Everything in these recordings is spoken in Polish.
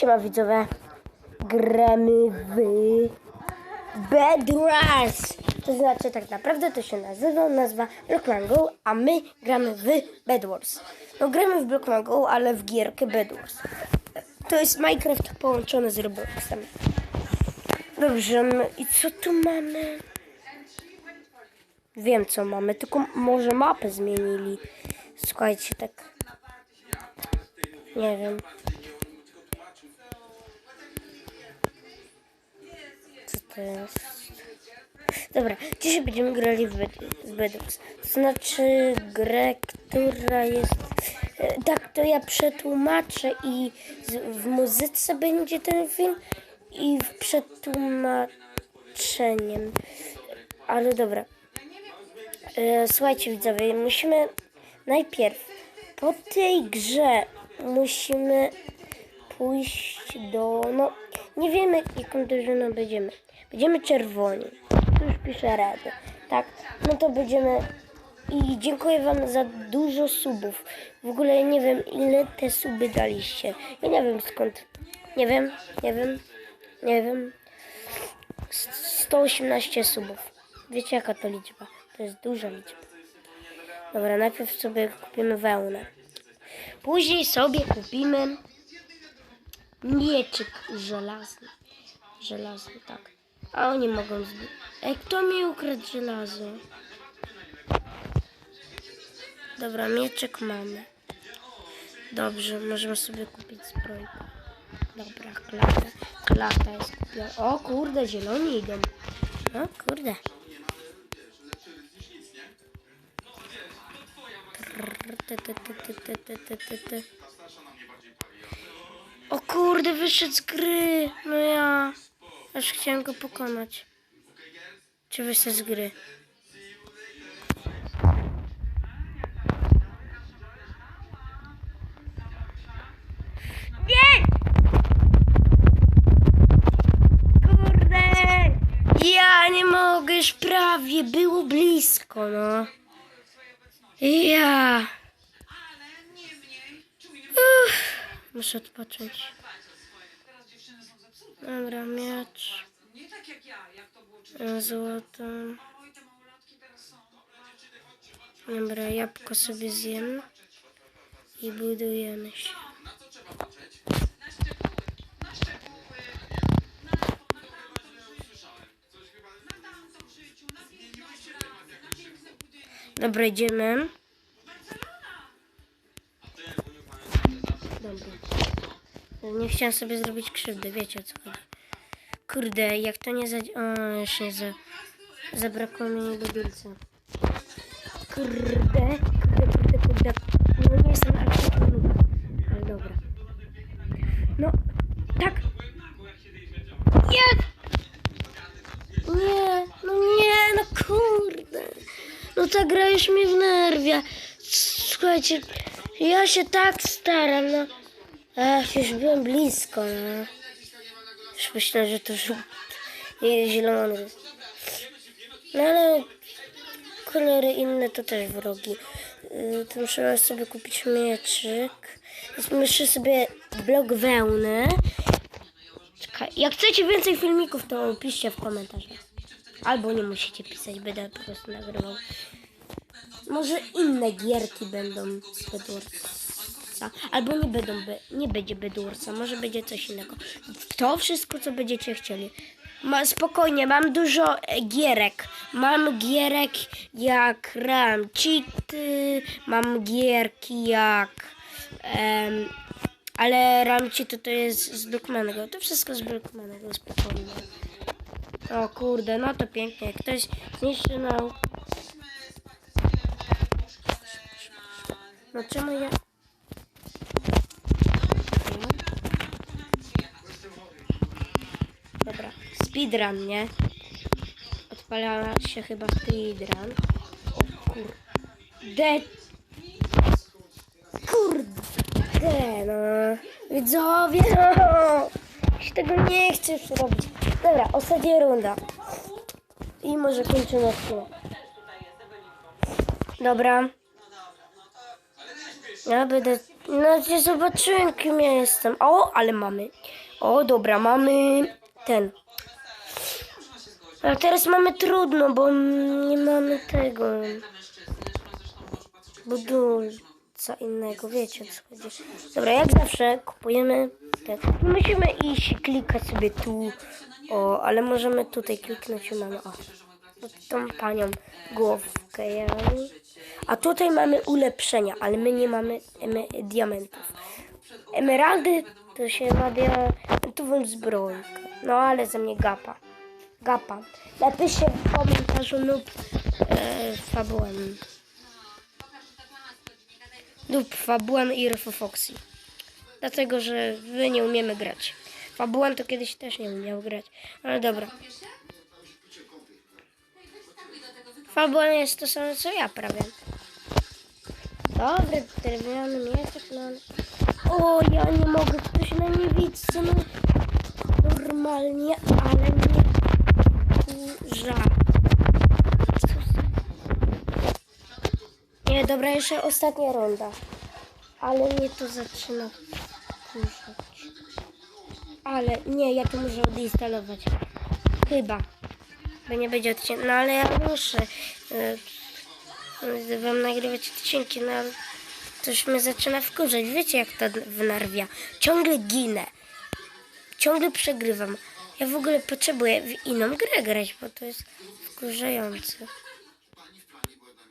Siema widzowie. Gramy w Bed Wars. To znaczy tak naprawdę to się nazywa, nazwa Blockman Go, a my gramy w Bed Wars. No gramy w Blockman Go, ale w gierkę Bed Wars. To jest Minecraft połączony z Robloxem. Dobrze, my- i co tu mamy? Wiem co mamy, tylko może mapę zmienili. Słuchajcie, tak. Nie wiem. Dobra, dzisiaj będziemy grali w, w Bedwars. Znaczy grę, która jest... e, Tak, to ja przetłumaczę i w muzyce będzie ten film i w przetłumaczeniem. Ale dobra. E, Słuchajcie widzowie, musimy najpierw po tej grze musimy pójść do, no nie wiemy jaką drużyną będziemy. Będziemy czerwoni. Tu już piszę radę. Tak, no to będziemy i dziękuję wam za dużo subów. W ogóle nie wiem ile te suby daliście. Ja nie wiem skąd. Nie wiem, nie wiem, nie wiem. 118 subów. Wiecie jaka to liczba? To jest duża liczba. Dobra, najpierw sobie kupimy wełnę. Później sobie kupimy mieczyk żelazny. Żelazny, tak. A oni mogą zbić. Ej, kto mi ukradł żelazo? Dobra, mieczek mamy. Dobrze, możemy sobie kupić zbrojkę. Dobra, klata. Klata jest kupiona. O kurde, zieloni idą. O kurde. O kurde, wyszedł z gry. No ja. Aż chciałem go pokonać. Czy wyszedł z gry? Nie! Kurde! Ja nie mogę, już prawie było blisko, no. Ja. Uff, muszę odpocząć. Dobra, miecz. Złoto. Dobra, jabłko sobie zjem. I budujemy się. Dobra, idziemy. Dobra. Nie chciałam sobie zrobić krzywdy, wiecie o co chodzi. Kurde, jak to nie za... O, za... Zabrakło mi budulca. Kurde, kurde, kurde, kurde. No nie jestem absolutnie ale dobra. No, tak. Nie! Nie, no nie, no kurde. No ta gra już mnie wnerwia. Słuchajcie, ja się tak staram, no. Ach, już byłem blisko, no. Już myślę, że to zielony. No ale kolory inne to też wrogi. Yy, To muszę sobie kupić mieczyk. Więc Muszę sobie blok wełny. Czekaj, jak chcecie więcej filmików, to piszcie w komentarzach. Albo nie musicie pisać, będę po prostu nagrywał. Może inne gierki będą z Albo nie będą, nie będzie Bedwarsa, może będzie coś innego. To wszystko, co będziecie chcieli. Ma, spokojnie, mam dużo e, gierek. Mam gierek jak Ram Cheaty, mam gierki jak... em, ale Ram Cheaty to jest z Blockmanego. To wszystko z Blockmanego, spokojnie. O kurde, no to pięknie. Ktoś zniszczył. No czemu ja... Dobra, speedrun, nie? Odpala się chyba speedrun. O kurde. Kurde, no. Widzowie, no. Tego nie chcę już robić. Dobra, ostatnia runda. I może kończymy odcinek. Dobra. Ja będę No nie zobaczyłem kim ja jestem. O, ale mamy. O, dobra, mamy ten. Ale teraz mamy trudno, bo nie mamy tego budulca innego, wiecie co chodzi. Dobra, jak zawsze kupujemy ten. Musimy iść klikać sobie tu. O, ale możemy tutaj kliknąć i mamy. O, tą panią głowkę. Ja. A tutaj mamy ulepszenia, ale my nie mamy eme- diamentów. Emeraldy to się ma diamentową zbrojkę. No ale ze mnie gapa. Gapa. Napiszcie w komentarzu lub e, fabułę. Lub fabułę i Foxy. Dlatego, że wy nie umiemy grać. Fabułan to kiedyś też nie umiał grać. Ale dobra. Fabułan jest to samo co ja prawie. Dobry, drewniany mieczek, no. O, ja nie mogę, ktoś na niewidce, no. Normalnie, ale nie za- Nie, dobra, jeszcze ostatnia ronda. Ale mnie to zaczyna kurzać. Ale nie, ja to muszę odinstalować. Chyba. Bo nie będzie odcinka. No ale ja muszę y, wam nagrywać odcinki, no ale już mnie zaczyna wkurzać. Wiecie jak to wnerwia. Ciągle ginę. Ciągle przegrywam. Ja w ogóle potrzebuję w inną grę grać, bo to jest wkurzające.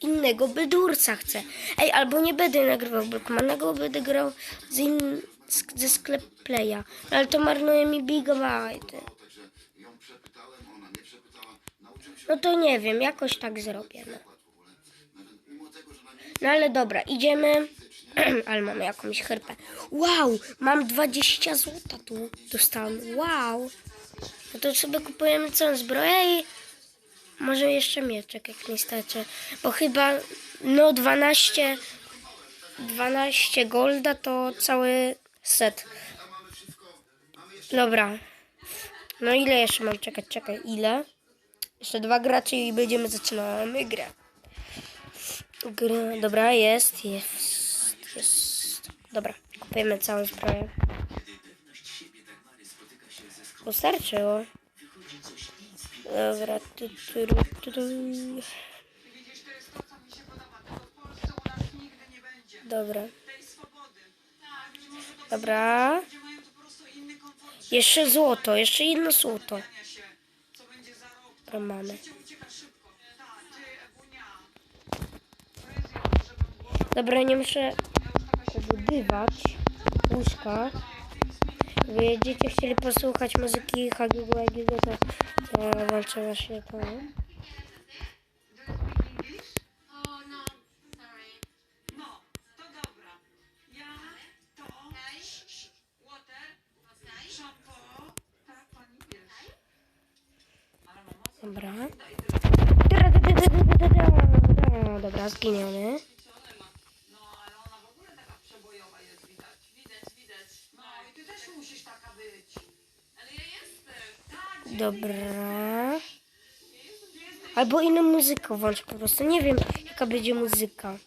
Innego bydurca chcę. Ej, albo nie będę nagrywał Blockmanego, będę grał z in, z, ze sklep Playa. Ale to marnuje mi gigabajty. No to nie wiem, jakoś tak zrobię. No, no ale dobra, idziemy. ale mamy jakąś herpę. Wow, mam 20 złota tu dostałem. Wow. No to sobie kupujemy całą zbroję i może jeszcze mieczek, jak nie starczy. Bo chyba, no 12, 12 golda to cały set. Dobra. No ile jeszcze mam czekać? Czekaj, ile? Jeszcze dwa gracze i będziemy zaczynamy grę. Grę, dobra, jest, jest, jest. Dobra, kupujemy całą zbroję. Wystarczyło. Dobra, tu, tu. Dobra. Dobra. Jeszcze złoto, jeszcze jedno złoto. To mamy. Dobra, nie muszę budować łóżka. Gdy będziecie chcieli posłuchać muzyki Hagiego Egiego, to, to walczę właśnie to. No, dobra. Ja to Dobra. Albo inną muzykę włącz po prostu. Nie wiem, jaka będzie muzyka. jest.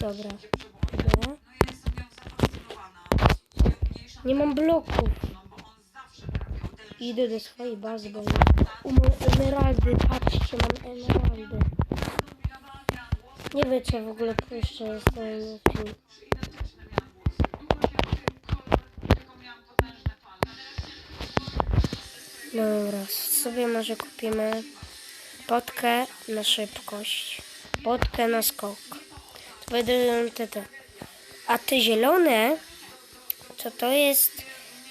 Dobra. Dobra. Nie mam ten Idę do swojej bazy, bo mam emeraldy. Patrzcie, mam emeraldy. Nie ja w ogóle jeszcze jestem film. Dobra, sobie może kupimy potkę na szybkość, potkę na skok. To będą te, te. A te zielone, to to jest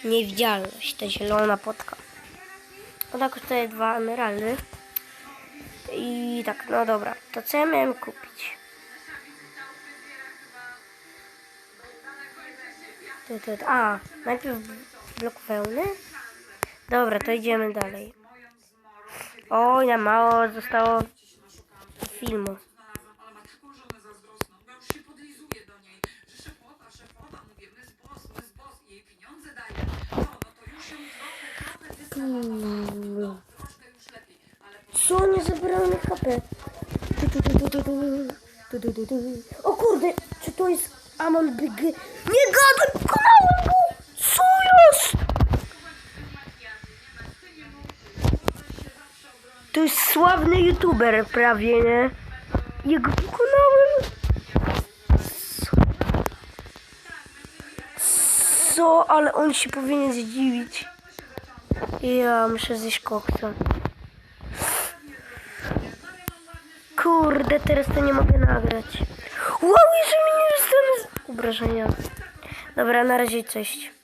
niewidzialność, ta zielona potka. Ona kosztuje dwa emeraldy. I tak, no dobra, to co ja miałem kupić? A, najpierw blok wełny? Dobra, to idziemy dalej. Oj, na mało zostało filmu. Znalazłam, ale ma taką żonę zazdrosną. Ja już się podlizuję do niej. Że sławny youtuber prawie, nie? Ja go pokonałem. Co? Ale on się powinien zdziwić. Ja muszę zjeść koksa. Kurde, teraz to nie mogę nagrać. Wow, jeszcze mi nie dostanę z obrażenia. Dobra, na razie cześć.